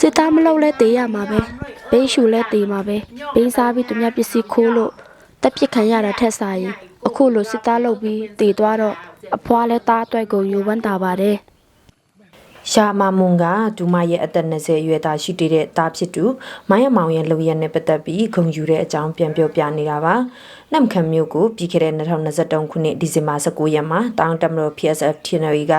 စစ်သားမလုပ်လဲတေးရမှာပဲဘိန်းရှူလဲတေးမှာပဲဘိန်းစားပြီးသူများပစ္စည်းခိုးလို့တက်ပစ်ခံရတာထက်စာရင်အခုလိုစစ်သားလုပ်ပြီးတေးသွားတော့အဖွားလဲသားအတွက်ကိုယူဝမ်းတာပါတယ် ရှာမမွန်ကဒူမရဲ့အသက်20အရွယ်သားရှိတဲ့သားဖြစ်သူမိုင်းအမောင်ရဲ့လူရက်နဲ့ပတ်သက်ပြီးဂုံယူတဲ့အကြောင်းပြန်ပြောပြနေတာပါ။နမ်ခံမျိုးကိုပြီးခဲ့တဲ့2023ခုနှစ်ဒီဇင်ဘာ19ရက်မှာတောင်တမတော် PSF TNL က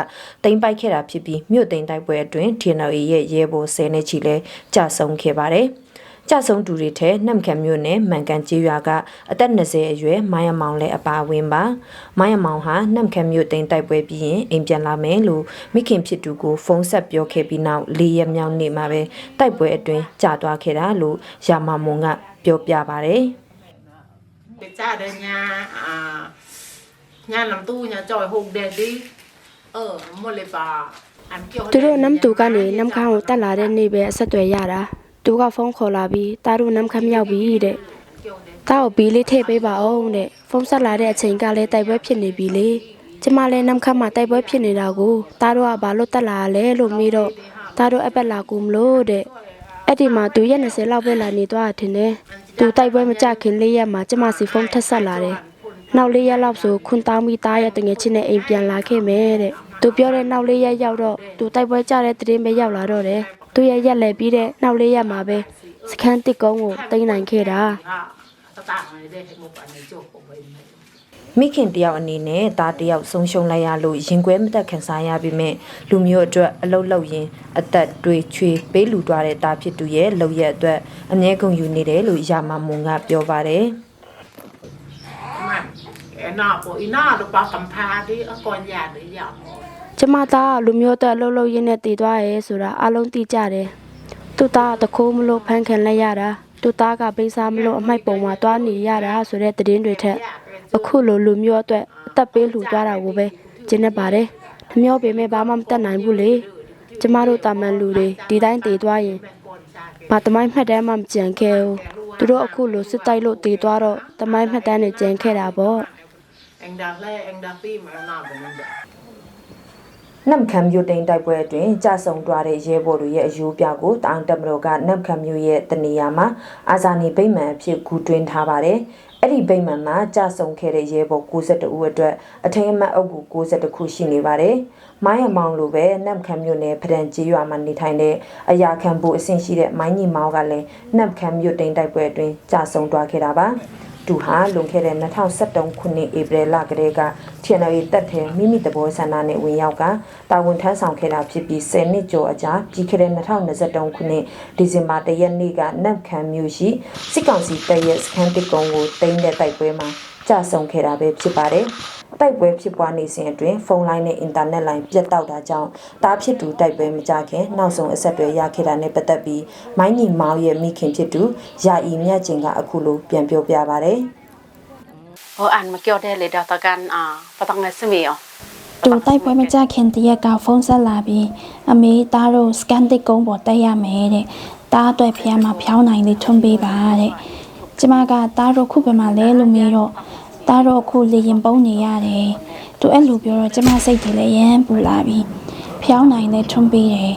တင်ပိုက်ခဲ့တာဖြစ်ပြီးမြို့သိမ်းတိုက်ပွဲအတွင်း TNL ရဲ့ရဲဘော်10နဲ့ချီလဲကြာဆုံးခဲ့ပါတယ်။ ကြဆုံသူတွေထဲနှမ်ခံမျိုးနဲ့မှန်ကန်ကြေးရွာကအသက်20အရွယ်မိုင်းအမောင်လည်းအပါအဝင်ပါမိုင်းအမောင်ဟာနှမ်ခံမျိုးတိန်တိုက်ပွဲပြီးရင်အိမ်ပြန်လာမယ်လို့မိခင်ဖြစ်သူကိုဖုန်းဆက်ပြောခဲ့ပြီးနောက်၄ရက်မြောက်နေ့မှာပဲတိုက်ပွဲအတွင်းကြာသွားခဲ့တာလို့ရာမမွန်ကပြောပြပါတယ် ไปจ้าเดินยาอ่าญาลำตู้ญาจอยหกเด็ดดิเออหมดเลยป่าอันเกี่ยว သူတို့နမ်တူကနေနမ်ခန်းကိုတက်လာတဲ့နေ့ပဲအဆက်အသွယ်ရတာ သူကဖုန်းခေါ်လာပြီးတာတို့နမ်ခမ်းရောက်ပြီတဲ့တာကိုဘီလေးထည့်ပေးပါအောင်တဲ့ဖုန်းဆက်လာတဲ့အချိန်ကလည်းတိုက်ပွဲဖြစ်နေပြီလေကျမလည်းနမ်ခမ်းမှာတိုက်ပွဲဖြစ်နေတာကိုတာတို့ကဘာလို့တက်လာလဲလို့မေးတော့တာတို့အပက်လာကူမလို့တဲ့အဲ့ဒီမှာသူရက်20လောက်ပဲလာနေသွားတာထင်တယ်သူတိုက်ပွဲမကြခင်လေးရက်မှာကျမစီဖုန်းထက်ဆက်လာတယ်နောက်လေးရက်လောက်ဆိုခွန်တောင်းပြီးတားရဲ့တငယ်ချင်းနဲ့အိမ်ပြန်လာခဲ့မယ်တဲ့သူပြောတဲ့နောက်လေးရက်ရောက်တော့သူတိုက်ပွဲကြတဲ့တရင်ပဲရောက်လာတော့တယ် သူ့ရဲ့ရက်လဲပြီးတဲ့နောက်လေးရက်မှာပဲစခန်းတစ်ကုန်းကိုတင်နိုင်ခဲ့တာမိခင်တယောက်အနေနဲ့သားတယောက်ဆုံးရှုံးလိုက်ရလို့ရင်ခွဲမတက်ခံစားရပြီးမြဲလူမျိုးအတွက်အလုတ်လောက်ရင်အသက်တွေချွေပေးလူသွားတဲ့သားဖြစ်သူရဲ့လောက်ရအတွက်အမြဲကုန်ယူနေတယ်လို့ယာမမုံကပြောပါတယ်။အနာပေါ်အနာတော့ပါကံဖာဒီအကောညာတွေရအောင် ကျမသားကလူမျိုးတက်လှုပ်လှုပ်ရင်းနဲ့တည်သွားရဲဆိုတာအလုံးသိကြတယ်သူသားတခိုးမလို့ဖန်ခံလိုက်ရတာသူသားကပိစားမလို့အမိုက်ပုံမှာတွားနေရတာဆိုတဲ့သတင်းတွေထက်အခုလိုလူမျိုးအတွက်အသက်ပေးလှူသွားတာကိုပဲကျင်းနေပါတယ်။ဓမျောပေမဲ့ဘာမှမတတ်နိုင်ဘူးလေ။ကျမတို့တာမန်လူတွေဒီတိုင်းတည်သွားရင်ဘာတမိုင်းမှတ်တမ်းမှမကြံခဲ့ဘူး။သူတို့အခုလိုစစ်တိုက်လို့တည်သွားတော့တမိုင်းမှတ်တမ်းနဲ့ကြံခဲ့တာပေါ့။ နမ်ခံမျိုးတိန်တိုက်ပွဲအတွင်းကြာဆုံသွားတဲ့ရဲဘော်တွေရဲ့အယူပြကိုတောင်တမတော်ကနမ်ခံမျိုးရဲ့တနေရာမှာအာဇာနည်ဗိမ္မာန်အဖြစ်ဂူတွင်းထားပါတယ်။အဲ့ဒီဗိမ္မာန်မှာကြာဆုံခဲ့တဲ့ရဲဘော်62ဦးအတွက်အထိမ်းအမှတ်အုပ်ကူ62ခုရှိနေပါတယ်။မိုင်းအမောင်လိုပဲနမ်ခံမျိုးနဲ့ဖဒန်ကြီးရွာမှာနေထိုင်တဲ့အရာခံဖို့အဆင့်ရှိတဲ့မိုင်းညီမောင်ကလည်းနမ်ခံမျိုးတိန်တိုက်ပွဲအတွင်းကြာဆုံသွားခဲ့တာပါ။ သူဟာလွန်ခဲ့တဲ့2023ခုနှစ်ဧပြီလကတည်းက TNL တက်ထဲမိမိတဘောဆန္ဒနဲ့ဝင်ရောက်ကတာဝန်ထမ်းဆောင်ခဲ့တာဖြစ်ပြီး10နှစ်ကျော်အကြာပြီးခဲ့တဲ့2023ခုနှစ်ဒီဇင်ဘာ1ရက်နေ့ကနတ်ခံမြို့ရှိစစ်ကောင်စီတပ်ရဲ့စခန်းတစ်ကုန်းကိုတိမ့်တဲ့တိုက်ပွဲမှာကြာဆုံးခဲ့တာပဲဖြစ်ပါတယ်။ တိုက်ပွဲဖြစ်ပွားနေစဉ်အတွင်းဖုန်းလိုင်းနဲ့အင်တာနက်လိုင်းပြတ်တောက်တာကြောင့်တားဖြစ်သူတိုက်ပွဲမကြခင်နောက်ဆုံးအဆက်အသွယ်ရခဲ့တာနဲ့ပတ်သက်ပြီးမိုင်းညီမောင်ရဲ့မိခင်ဖြစ်သူယာအီမြတ်ကျင်ကအခုလိုပြန်ပြောပြပါဗျ။ဟိုအန်မကြောက်တဲ့လေတော့တကန်အာပတငယ်စမီယောတူတိုက်ပွဲမကြခင်တရက်ကဖုန်းဆက်လာပြီးအမေသားတို့စကန်တစ်ကုန်းပေါ်တက်ရမယ်တဲ့တားအတွက်ဖျားမှာဖြောင်းနိုင်လေးထွန်းပေးပါတဲ့ကျမကတားတို့ခုပဲမှာလဲလို့မေးတော့ တားတို့အခုလေရင်ပုံးနေရတယ်သူအဲ့လိုပြောတော့ကျမစိတ်တွေလည်းရမ်းပူလာပြီးဖြောင်းနိုင်လေးထွန်းပေးတယ်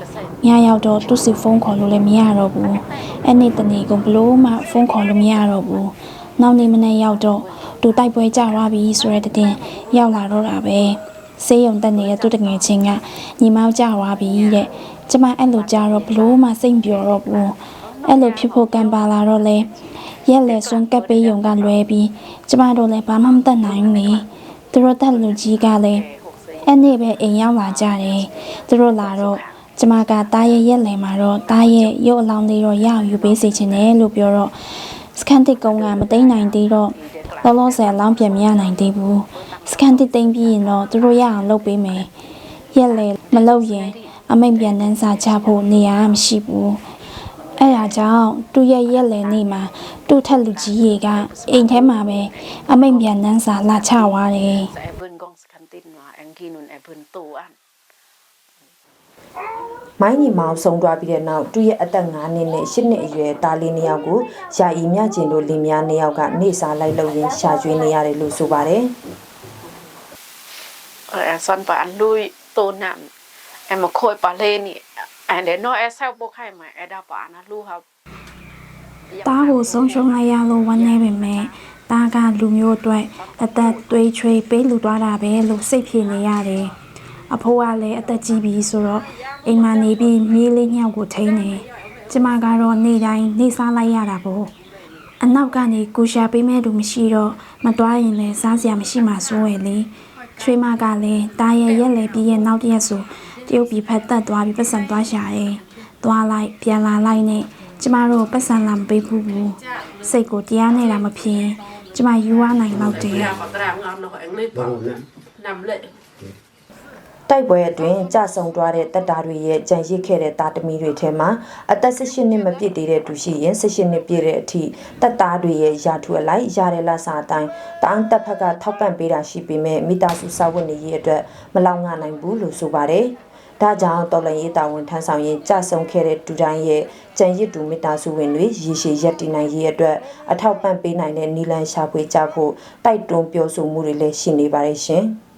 ညရောက်တော့သူ့စီဖုန်းခေါ်လို့လည်းမရတော့ဘူးအဲ့နေ့တနေ့ကဘလို့မှဖုန်းခေါ်လို့မရတော့ဘူးနောက်နေ့မနေ့ရောက်တော့သူတိုက်ပွဲကြသွားပြီဆိုတဲ့တဲ့ရောက်လာတော့တာပဲဆေးရုံတက်နေတဲ့သူတငယ်ချင်းကညီမောက်ကြွားပြီတဲ့ကျမအဲ့လိုကြတော့ဘလို့မှစိတ်မပြောတော့ဘူးအဲ့လိုဖြစ်ဖို့ကံပါလာတော့လေ ရက်လေစွန်းကပ်ပေးယုံကလွဲပြီးကျမတို့လည်းဘာမှမတတ်နိုင်ဘူးလေသူတို့တက်လူကြီးကလည်းအဲ့နေ့ပဲအိမ်ရောက်လာကြတယ်သူတို့လာတော့ကျမကတားရဲ့ရက်လေမှာတော့တားရဲ့ရုပ်အလောင်းလေးတော့ရအောင်ယူပေးစေချင်တယ်လို့ပြောတော့စကန်တစ်ကုန်းကမသိမ်းနိုင်သေးတော့လောလောဆယ်အလောင်းပြန်မရနိုင်သေးဘူးစကန်တစ်သိမ့်ပြီးရင်တော့သူတို့ရအောင်လုပ်ပေးမယ်ရက်လေမလုပ်ရင်အမိတ်ပြန်နှန်းစာချဖို့နေရာမရှိဘူး အဲဒါကြောင့်သူ့ရဲ့ရက်လည်နေ့မှာသူ့ထက်လူကြီးရေကအိမ်ထဲမှာပဲအမိန်ပြန်နှန်းစာလာချသွားတယ်မိုင်းညီမောင်ဆုံးသွားပြီးတဲ့နောက်သူ့ရဲ့အသက်9နှစ်နဲ့10နှစ်အရွယ်သားလေးနှစ်ယောက်ကိုယာယီမြကျင်တို့လင်မယားနှစ်ယောက်ကနေစာလိုက်လုပ်ရင်းရှာကျွေးနေရတယ်လို့ဆိုပါတယ်။အဲဆွမ်းပါအလူတိုနမ်အမခွိုပါလေးနီ အဲ့နော်အဲဆောက်ပုတ်ခိုင်မှာအဲ့ဒါပါနာလူဟာတားကိုဆုံးရှုံးလိုက်ရလို့ဝမ်းနေပေမဲ့တားကလူမျိုးအတွက်အသက်သွေးချွေးပေးလူသွားတာပဲလို့စိတ်ဖြေနေရတယ်အဖိုးကလည်းအသက်ကြီးပြီဆိုတော့အိမ်မှာနေပြီးမြေးလေးညောက်ကိုထိန်းနေကျမကတော့နေ့တိုင်းနေစားလိုက်ရတာပေါ့အနောက်ကနေကူရှာပေးမဲ့လူမရှိတော့မတွားရင်လည်းစားစရာမရှိမှစိုးရလေချွေးမကလည်းတားရဲ့ရက်လေပြီးရဲ့နောက်တစ်ရက်ဆို တရုတ်ပြည်ဖက်တက်သွားပြီးပတ်စံသွားရှာတယ်သွားလိုက်ပြန်လာလိုက်နဲ့ကျမတို့ပတ်စံလာမပေးဘူးဘူးစိတ်ကိုတရားနေတာမဖြစ်ကျမယူရနိုင်တော့တယ် Ja, wat raam gaan nog een lid. Nam lid. တိုက်ပွဲအတွင်းကြဆုံသွားတဲ့တပ်သားတွေရဲ့ကြံရစ်ခဲ့တဲ့တာတမီတွေထဲမှာအသက်18နှစ်မပြည့်သေးတဲ့သူရှိရင်18နှစ်ပြည့်တဲ့အထိတပ်သားတွေရဲ့ယာထုအလိုက်ရတဲ့လစာအတိုင်းတအန်းတပ်ဖက်ကထောက်ပံ့ပေးတာရှိပေမဲ့မိသားစုစာဝတ်နေရေးအတွက်မလောက်ငှနိုင်ဘူးလို့ဆိုပါတယ်။ ဒါကြောင့်တော်လန်ရေးတာဝန်ထမ်းဆောင်ရင်ကြဆုံခဲ့တဲ့ဒူတိုင်းရဲ့ကြံရစ်သူမိသားစုဝင်တွေရေရှည်ရက်တည်နိုင်ရေးအတွက်အထောက်ပံ့ပေးနိုင်တဲ့နီလန်ရှာဖွေကြဖို့တိုက်တွန်းပြောဆိုမှုတွေလည်းရှိနေပါတယ်ရှင်။